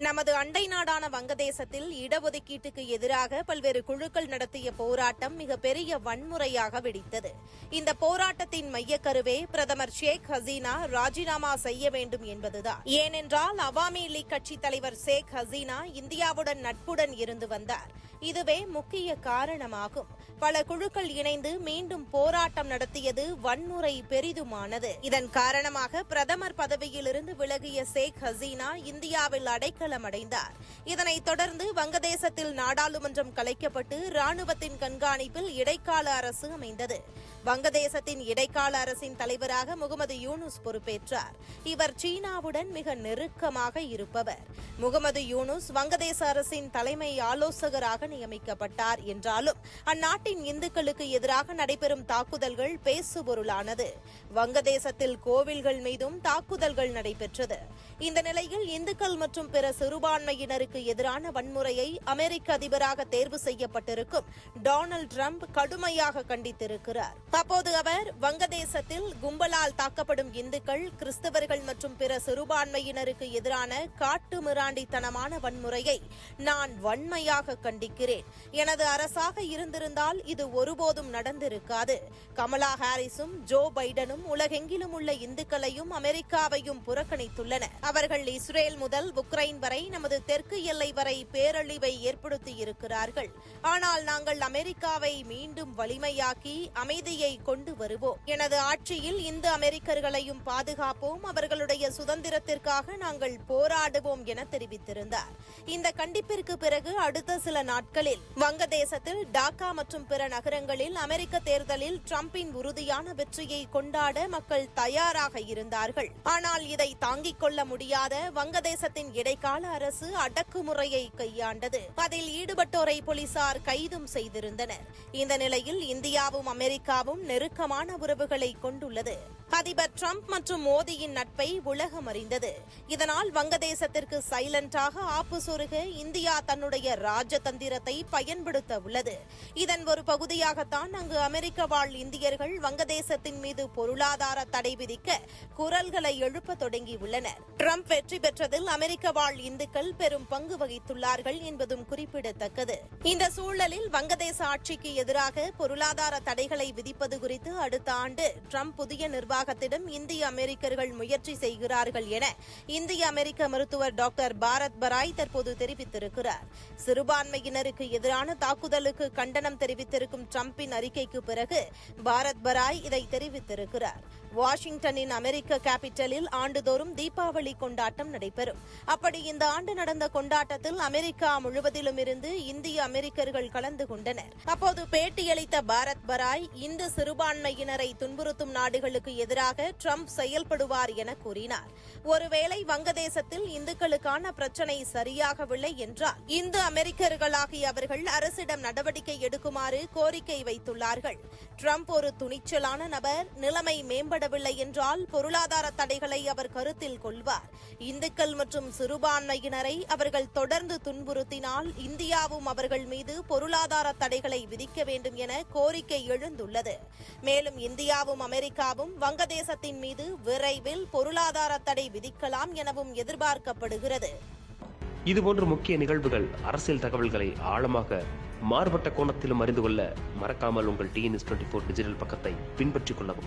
நமது அண்டை நாடான வங்கதேசத்தில் இடஒதுக்கீட்டுக்கு எதிராக பல்வேறு குழுக்கள் நடத்திய போராட்டம் மிகப்பெரிய வன்முறையாக வெடித்தது. இந்த போராட்டத்தின் மையக்கருவே பிரதமர் ஷேக் ஹசீனா ராஜினாமா செய்ய வேண்டும் என்பதுதான். ஏனென்றால் அவாமி லீக் கட்சித் தலைவர் ஷேக் ஹசீனா இந்தியாவுடன் நட்புடன் இருந்து வந்தார். இதுவே முக்கிய காரணமாகும். பல குழுக்கள் இணைந்து மீண்டும் போராட்டம் நடத்தியது வன்முறை பெரிதுமானது. இதன் காரணமாக பிரதமர் பதவியிலிருந்து விலகிய ஷேக் ஹசீனா இந்தியாவில் அடைக்கலம் அடைந்தார் இதனைத் தொடர்ந்து வங்கதேசத்தில் நாடாளுமன்றம் கலைக்கப்பட்டு ராணுவத்தின் கண்காணிப்பில் இடைக்கால அரசு அமைந்தது. வங்கதேசத்தின் இடைக்கால அரசின் தலைவராக முகமது யூனுஸ் பொறுப்பேற்றார். இவர் சீனாவுடன் மிக நெருக்கமாக இருப்பவர். முகமது யூனுஸ் வங்கதேச அரசின் தலைமை ஆலோசகராக நியமிக்கப்பட்டார் என்றாலும் அந்நாட்டின் இந்துக்களுக்கு எதிராக நடைபெறும் தாக்குதல்கள் பேசுபொருளானது. வங்கதேசத்தில் கோவில்கள் மீதும் தாக்குதல்கள் நடைபெற்றது. இந்த நிலையில் இந்துக்கள் மற்றும் பிற சிறுபான்மையினருக்கு எதிரான வன்முறையை அமெரிக்க அதிபராக தேர்வு செய்யப்பட்டிருக்கும். டொனால்டு ட்ரம்ப் கடுமையாக கண்டித்திருக்கிறார். அப்போது அவர் வங்கதேசத்தில் கும்பலால் தாக்கப்படும் இந்துக்கள் கிறிஸ்தவர்கள் மற்றும் பிற சிறுபான்மையினருக்கு எதிரான காட்டுமிராண்டித்தனமான வன்முறையை நான் வன்மையாக கண்டிக்கிறேன். எனது அரசாக இருந்திருந்தால் இது ஒருபோதும் நடந்திருக்காது. கமலா ஹாரிஸும் ஜோ பைடனும் உலகெங்கிலும் உள்ள இந்துக்களையும் அமெரிக்காவையும் புறக்கணித்துள்ளனர் அவர்கள் இஸ்ரேல் முதல் உக்ரைன் வரை நமது தெற்கு எல்லை வரை பேரழிவை ஏற்படுத்தி இருக்கிறார்கள். ஆனால் நாங்கள் அமெரிக்காவை மீண்டும் வலிமையாக்கி அமைதியை கொண்டு வருவோம். எனது ஆட்சியில் இந்து அமெரிக்கர்களையும் பாதுகாப்போம். அவர்களுடைய சுதந்திரத்திற்காக நாங்கள் போராடுவோம் என தெரிவித்திருந்தார். இந்த கண்டிப்பிற்கு பிறகு அடுத்த சில நாட்களில் வங்கதேசத்தில் டாக்கா மற்றும் பிற நகரங்களில் அமெரிக்க தேர்தலில் டிரம்பின் உறுதியான வெற்றியை கொண்டாட மக்கள் தயாராக இருந்தார்கள். ஆனால் இதை தாங்கிக் கொள்ள முடியாத வங்கதேசத்தின் இடைக்கால அரசு அடக்குமுறையை கையாண்டது. அதில் ஈடுபட்டோரை போலீசார் கைதும் செய்திருந்தனர். இந்த நிலையில் இந்தியாவும் அமெரிக்காவும் நெருக்கமான உறவுகளை கொண்டுள்ளது. அதிபர் டிரம்ப் மற்றும் மோடியின் நட்பை உலகம் அறிந்தது. இதனால் வங்கதேசத்திற்கு சைலண்டாக ஆப்பு சொருக இந்தியா தன்னுடைய ராஜதந்திரத்தை பயன்படுத்த உள்ளது. இதன் ஒரு பகுதியாகத்தான் அங்கு அமெரிக்க வாழ் இந்தியர்கள் வங்கதேசத்தின் மீது பொருளாதார தடை விதிக்க குரல்களை எழுப்ப தொடங்கியுள்ளனர் டிரம்ப் வெற்றி பெற்றதில் அமெரிக்க வாழ் இந்துக்கள் பெரும் பங்கு வகித்துள்ளார்கள் என்பதும் குறிப்பிடத்தக்கது. இந்த சூழலில் வங்கதேச ஆட்சிக்கு எதிராக பொருளாதார தடைகளை விதிப்பது குறித்து அடுத்த ஆண்டு டிரம்ப் புதிய நிர்வாகத்திடம் இந்திய அமெரிக்கர்கள் முயற்சி செய்கிறார்கள் என இந்திய அமெரிக்க மருத்துவர் டாக்டர் பாரத் பராய் தற்போது தெரிவித்திருக்கிறார். சிறுபான்மையினருக்கு எதிரான தாக்குதலுக்கு கண்டனம் தெரிவித்திருக்கும் டிரம்பின் அறிக்கைக்கு பிறகு பாரத் பராய் இதை தெரிவித்திருக்கிறார். வாஷிங்டனின் அமெரிக்க கேபிட்டலில் ஆண்டுதோறும் தீபாவளி கொண்டாட்டம் நடைபெறும். அப்படி இந்த ஆண்டு நடந்த கொண்டாட்டத்தில் அமெரிக்கா முழுவதிலும் இருந்து இந்திய அமெரிக்கர்கள் கலந்து கொண்டனர். அப்போது பேட்டியளித்த பாரத் பராய் இந்து சிறுபான்மையினரை துன்புறுத்தும் நாடுகளுக்கு எதிராக எதிராக ட்ரம்ப் செயல்படுவார் என கூறினார். ஒருவேளை வங்கதேசத்தில் இந்துக்களுக்கான பிரச்சினை சரியாகவில்லை என்றால் இந்து அமெரிக்கர்களாகிய அவர்கள் அரசிடம் நடவடிக்கை எடுக்குமாறு கோரிக்கை வைத்துள்ளார்கள். ட்ரம்ப் ஒரு துணிச்சலான நபர் நிலைமை மேம்படவில்லை என்றால் பொருளாதார தடைகளை அவர் கருத்தில் கொள்வார். இந்துக்கள் மற்றும் சிறுபான்மையினரை அவர்கள் தொடர்ந்து துன்புறுத்தினால் இந்தியாவும் அவர்கள் மீது பொருளாதார தடைகளை விதிக்க வேண்டும் என கோரிக்கை எழுந்துள்ளது. மேலும் இந்தியாவும் அமெரிக்காவும் வங்க வங்கதேசத்தின் மீது விரைவில் பொருளாதார தடை விதிக்கலாம் எனவும் எதிர்பார்க்கப்படுகிறது. இதுபோன்ற முக்கிய நிகழ்வுகள் அரசியல் தகவல்களை ஆழமாக மாறுபட்ட கோணத்திலும் அறிந்து கொள்ள மறக்காமல் உங்கள் டிஎன்எஸ் டுவெண்ட்டி ஃபோர் டிஜிட்டல் பக்கத்தை பின்பற்றிக் கொள்ளவும்.